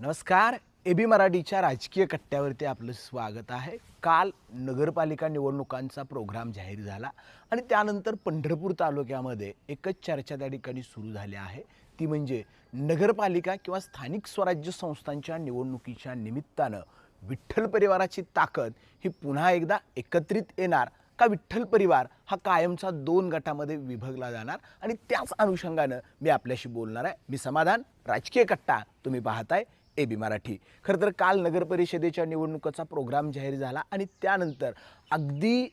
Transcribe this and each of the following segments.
नमस्कार A B मराठीच्या राजकीय कट्ट्यावरती आपलं स्वागत आहे. काल नगरपालिका निवडणुकांचा प्रोग्राम जाहीर झाला आणि त्यानंतर पंढरपूर तालुक्यामध्ये एकच चर्चा त्या ठिकाणी सुरू झाली आहे. ती म्हणजे नगरपालिका किंवा स्थानिक स्वराज्य संस्थांच्या निवडणुकीच्या निमित्तानं विठ्ठल परिवाराची ताकद ही पुन्हा एकदा एकत्रित येणार का विठ्ठल परिवार हा कायमचा दोन गटामध्ये विभागला जाणार? आणि त्याच अनुषंगानं मी आपल्याशी बोलणार आहे. मी समाधान राजकीय कट्टा तुम्ही पाहताय. A B Marathi. खरं तर काल नगरपरिषदेच्या निवडणुकाचा निवडणुकीचा प्रोग्राम जाहीर झाला आणि त्यानंतर अगदी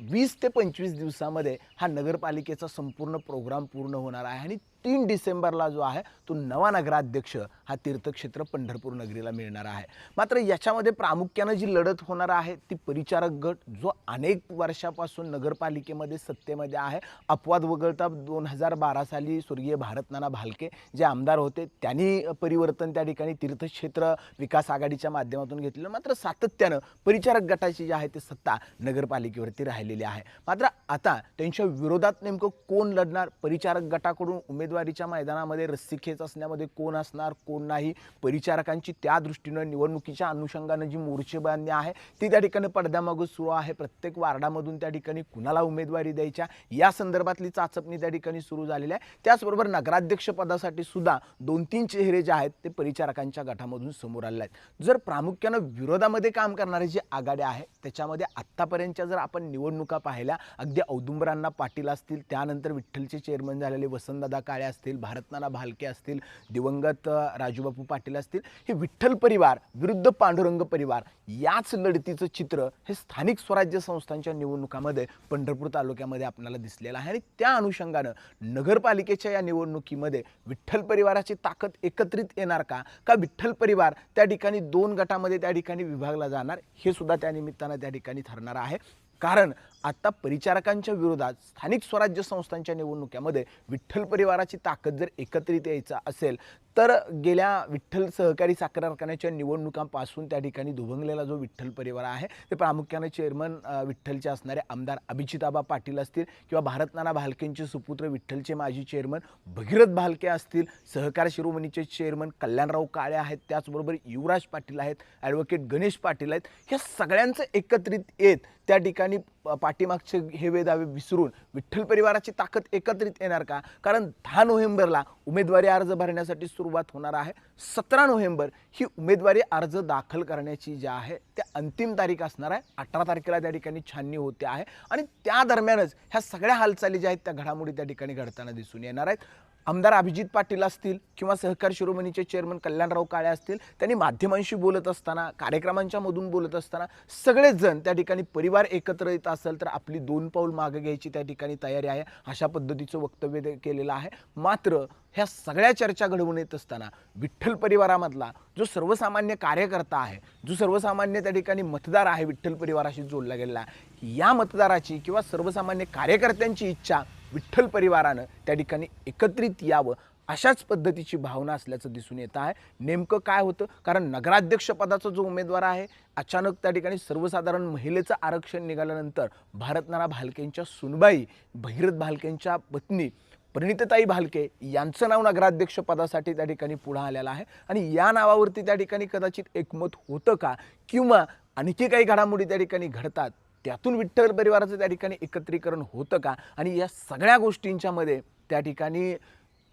वीस ते पंचवीस दिवसामध्ये हा नगरपालिकेचा संपूर्ण प्रोग्राम पूर्ण होणार आहे आणि तीन डिसेंबरला जो आहे तो नवा नगराध्यक्ष हा तीर्थक्षेत्र पंढरपूर नगरीला मिळणार आहे. मात्र याच्यामध्ये प्रामुख्यानं जी लढत होणार आहे ती परिचारक गट जो अनेक वर्षापासून नगरपालिकेमध्ये सत्तेमध्ये आहे अपवाद वगळता दोन हजार बारा साली स्वर्गीय भारतनाना भालके जे आमदार होते त्यांनी परिवर्तन त्या ठिकाणी तीर्थक्षेत्र विकास आघाडीच्या माध्यमातून घेतलेलं. मात्र सातत्यानं परिचारक गटाची जी आहे ती सत्ता नगरपालिकेवरती राहिलेली आहे. मात्र आता त्यांच्या विरोधात नेमकं कोण लढणार? परिचारक गटाकडून उमेदवारीच्या मैदानामध्ये रस्सीखेच असण्यामध्ये कोण असणार कोण नाही परिचारकांची त्या दृष्टीनं निवडणुकीच्या अनुषंगानं जी मोर्चेबांधणी आहे ती त्या ठिकाणी पडद्यामागून सुरू आहे. प्रत्येक वार्डामधून त्या ठिकाणी कुणाला उमेदवारी द्यायच्या या संदर्भातली चाचपणी त्या ठिकाणी सुरू झालेली आहे. त्याचबरोबर नगराध्यक्ष पदासाठी सुद्धा दोन तीन चेहरे जे आहेत ते परिचारकांच्या गटामधून समोर आले आहेत. जर प्रामुख्यानं विरोधामध्ये काम करणारी जी आघाडी आहे त्याच्यामध्ये आत्तापर्यंतच्या जर आपण निवडणुका पाहिल्या अगदी औदुंबरांना पाटील असतील त्यानंतर विठ्ठलचे चेअरमन झालेले वसंतदादा काळे असतील भारतनाना भालके असतील दिवंगत राजूबापू पाटील असतील हे विठ्ठल परिवार विरुद्ध पांडुरंग परिवार याच लढतीचं चित्र हे स्थानिक स्वराज्य संस्थांच्या निवडणुकामध्ये पंढरपूर तालुक्यामध्ये आपल्याला दिसलेलं आहे. आणि त्या अनुषंगानं नगरपालिकेच्या या निवडणुकीमध्ये विठ्ठल परिवाराची ताकद एकत्रित येणार का? का विठ्ठल परिवार त्या ठिकाणी दोन गटामध्ये त्या ठिकाणी विभागला जाणार? हे सुद्धा त्या निमित्तानं त्या ठिकाणी ठरणार आहे. कारण आता परिचारकांच्या विरोधात स्थानिक स्वराज्य संस्थांच्या निवडणुकीमध्ये विठ्ठल परिवाराची ताकद जर एकत्रित यायचा असेल तर गेल्या विठ्ठल सहकारी साखर कारखान्याच्या निवडणुकांपासून त्या ठिकाणी दुभंगलेला जो विठ्ठल परिवार आहे ते प्रामुख्याने चेअरमन विठ्ठलचे असणारे आमदार अभिजिताबा पाटील असतील किंवा भारतनाना भालकेंचे सुपुत्र विठ्ठलचे माजी चेअरमन भगीरथ भालके असतील सहकार शिरोमणीचे चेअरमन कल्याणराव काळे आहेत त्याचबरोबर युवराज पाटील आहेत ॲडव्होकेट गणेश पाटील आहेत ह्या सगळ्यांचं एकत्रित येत त्या ठिकाणी प- पाठीमागचे हेवे दावे विसरून विठ्ठल परिवाराची ताकद एकत्रित येणार का? कारण दहा नोव्हेंबरला उमेदवारी अर्ज भरण्यासाठी सुरुवात होणार आहे. सतरा नोव्हेंबर ही उमेदवारी अर्ज दाखल करण्याची जी आहे त्या अंतिम तारीख असणार आहे. अठरा तारखेला त्या ठिकाणी छाननी होते आहे. आणि त्या दरम्यानच ह्या सगळ्या हालचाली ज्या आहेत त्या घडामोडी त्या ठिकाणी घडताना दिसून येणार आहेत. आमदार अभिजित पाटील असतील किंवा सहकार शिरोमणीचे चेअरमन कल्याणराव काळे असतील त्यांनी माध्यमांशी बोलत असताना कार्यक्रमांच्या मधून बोलत असताना सगळेजण त्या ठिकाणी परिवार एकत्र येत असेल तर आपली दोन पाऊल मागे घ्यायची त्या ठिकाणी तयारी आहे अशा पद्धतीचं वक्तव्य केलेलं आहे. मात्र ह्या सगळ्या चर्चा घडवून येत असताना विठ्ठल परिवारामधला जो सर्वसामान्य कार्यकर्ता आहे जो सर्वसामान्य त्या ठिकाणी मतदार आहे विठ्ठल परिवाराशी जोडला गेलेला आहे, या मतदाराची किंवा सर्वसामान्य कार्यकर्त्यांची इच्छा विठ्ठल परिवारानं त्या ठिकाणी एकत्रित यावं अशाच पद्धतीची भावना असल्याचं दिसून येत आहे. नेमकं काय होतं? कारण नगराध्यक्षपदाचा जो उमेदवार आहे अचानक त्या ठिकाणी सर्वसाधारण महिलेचं आरक्षण निघाल्यानंतर भारतनारा भालकेंच्या सुनबाई भगीरथ भालकेंच्या पत्नी परिणितताई भालके यांचं नाव नगराध्यक्षपदासाठी त्या ठिकाणी पुढं आलेलं आहे. आणि या नावावरती त्या ठिकाणी कदाचित एकमत होतं का? किंवा आणखी काही घडामोडी त्या ठिकाणी घडतात? त्यातून विठ्ठल परिवाराचं त्या ठिकाणी एकत्रीकरण होतं का? आणि या सगळ्या गोष्टींच्यामध्ये त्या ठिकाणी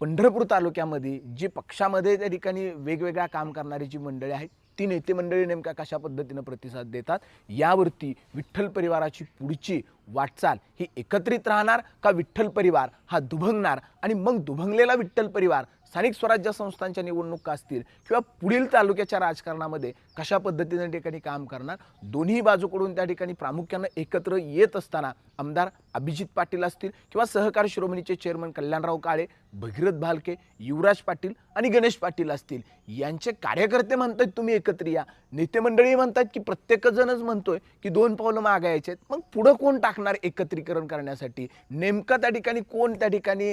पंढरपूर तालुक्यामध्ये जी पक्षामध्ये त्या ठिकाणी वेगवेगळ्या काम करणारी जी मंडळी आहेत ती नेते मंडळी नेमक्या कशा पद्धतीनं प्रतिसाद देतात? यावरती विठ्ठल परिवाराची पुढची वाटचाल ही एकत्रित राहणार का विठ्ठल परिवार हा दुभंगणार? आणि मग दुभंगलेला विठ्ठल परिवार स्थानिक स्वराज्य संस्थांच्या निवडणुका असतील किंवा पुढील तालुक्याच्या राजकारणामध्ये कशा पद्धतीने त्या ठिकाणी काम करणार दोन्ही बाजूकडून त्या ठिकाणी प्रामुख्यानं एकत्र येत असताना आमदार अभिजित पाटील असतील किंवा सहकार शिरोमणीचे चेअरमन कल्याणराव काळे भगीरथ भालके युवराज पाटील आणि गणेश पाटील असतील. यांचे कार्यकर्ते म्हणतात तुम्ही एकत्र या. नेते मंडळी म्हणतात की प्रत्येकजणच म्हणतोय की दोन पावलं मागायचे आहेत मग पुढं कोण टाकणार एकत्रीकरण करण्यासाठी? नेमकं त्या ठिकाणी कोण त्या ठिकाणी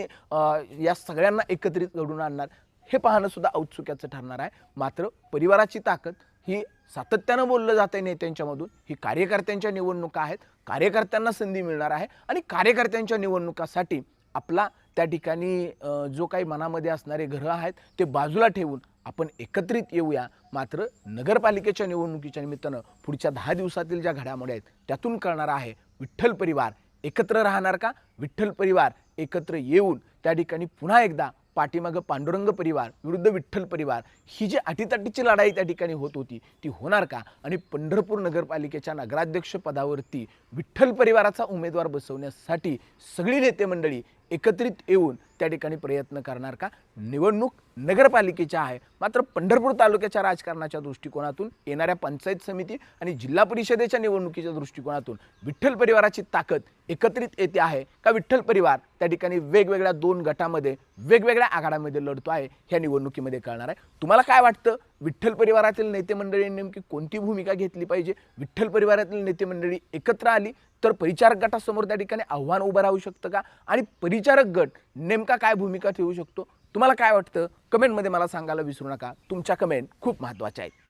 या सगळ्यांना एकत्रित घडून आणणार. हे पाहणं सुद्धा औत्सुक्याचं ठरणार आहे. मात्र परिवाराची ताकद ही सातत्यानं बोललं जात आहे नेत्यांच्यामधून. ही कार्यकर्त्यांच्या निवडणुका आहेत. कार्यकर्त्यांना संधी मिळणार आहे. आणि कार्यकर्त्यांच्या निवडणुकासाठी आपला त्या ठिकाणी जो काही मनामध्ये असणारे ग्रह आहेत ते बाजूला ठेवून आपण एकत्रित येऊया. मात्र नगरपालिकेच्या निवडणुकीच्या निमित्तानं पुढच्या दहा दिवसातील ज्या घडामोडी आहेत त्यातून कळणार आहे विठ्ठल परिवार एकत्र राहणार का? विठ्ठल परिवार एकत्र येऊन त्या ठिकाणी पुन्हा एकदा पाठीमागं पांडुरंग परिवार विरुद्ध विठ्ठल परिवार ही जी अटीतटीची लढाई त्या ठिकाणी होत होती ती होणार का? आणि पंढरपूर नगरपालिकेच्या नगराध्यक्ष पदावरती विठ्ठल परिवाराचा उमेदवार बसवण्यासाठी सगळी नेते मंडळी एकत्रित येऊन त्या ठिकाणी प्रयत्न करणार का? निवडणूक नगरपालिकेच्या आहे. मात्र पंढरपूर तालुक्याच्या राजकारणाच्या दृष्टिकोनातून येणाऱ्या पंचायत समिती आणि जिल्हा परिषदेच्या निवडणुकीच्या दृष्टिकोनातून विठ्ठल परिवाराची ताकद एकत्रित येते आहे का? विठ्ठल परिवार त्या ठिकाणी वेगवेगळ्या दोन गटामध्ये वेगवेगळ्या आघाड्यामध्ये लढतो आहे ह्या निवडणुकीमध्ये कळणार आहे. तुम्हाला काय वाटतं? विठ्ठल परिवारातील नेते मंडळी नेमकी कोणती भूमिका घेतली पाहिजे? विठ्ठल परिवारातील नेते मंडळी एकत्र आली तर परिचारक गटासमोर त्या ठिकाणी आव्हान उभं राहू शकतं का? आणि परिचारक गट नेमका काय भूमिका ठेवू शकतो? तुम्हाला काय वाटतं? कमेंटमध्ये मला सांगायला विसरू नका. तुमच्या कमेंट खूप महत्त्वाच्या आहेत.